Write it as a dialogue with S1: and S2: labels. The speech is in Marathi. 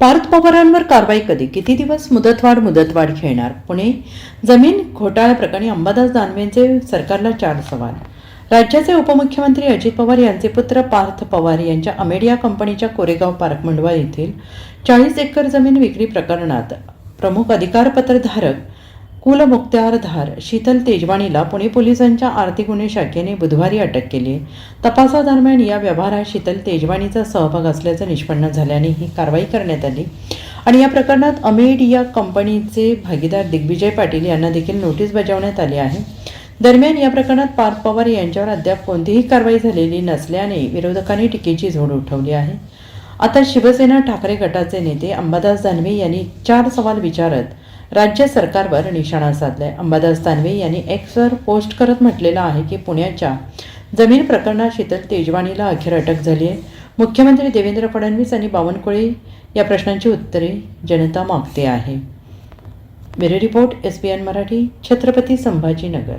S1: पार्थ पवारांवर कारवाई कधी? किती दिवस मुदतवाढ मुदतवाढ खेळणार? पुणे? जमीन घोटाळ्याप्रकरणी अंबादास दानवेंचे सरकारला चार सवाल. राज्याचे उपमुख्यमंत्री अजित पवार यांचे पुत्र पार्थ पवार यांच्या अमेडिया कंपनीच्या कोरेगाव पार्क मंडवा येथील चाळीस एकर जमीन विक्री प्रकरणात प्रमुख अधिकारपत्रधारक कुलमुक्त्यारधार शीतल तेजवानीला पुणे पोलिसांच्या आर्थिक गुन्हे शाखेने बुधवारी अटक केली. तपासादरम्यान या व्यवहारात शीतल तेजवानीचा सहभाग असल्याचं निष्पन्न झाल्याने ही कारवाई करण्यात आली. आणि या प्रकरणात अमेड या कंपनीचे भागीदार दिग्विजय पाटील यांना देखील नोटीस बजावण्यात आली आहे. दरम्यान या प्रकरणात पार्थ पवार यांच्यावर अद्याप कोणतीही कारवाई झालेली नसल्याने विरोधकांनी टीकेची झोड उठवली आहे. आता शिवसेना ठाकरे गटाचे नेते अंबादास दानवे यांनी चार सवाल विचारत राज्य सरकारवर निशाणा साधलाय. अंबादास दानवे यांनी एक्सवर पोस्ट करत म्हटलेलं आहे की पुण्याच्या जमीन प्रकरणात शीतल तेजवानीला अखेर अटक झाली आहे. मुख्यमंत्री देवेंद्र फडणवीस आणि बावनकुळे या प्रश्नांची उत्तरे जनता मागते आहे. Bureau report S P N Marathi Chhatrapati Sambhajinagar.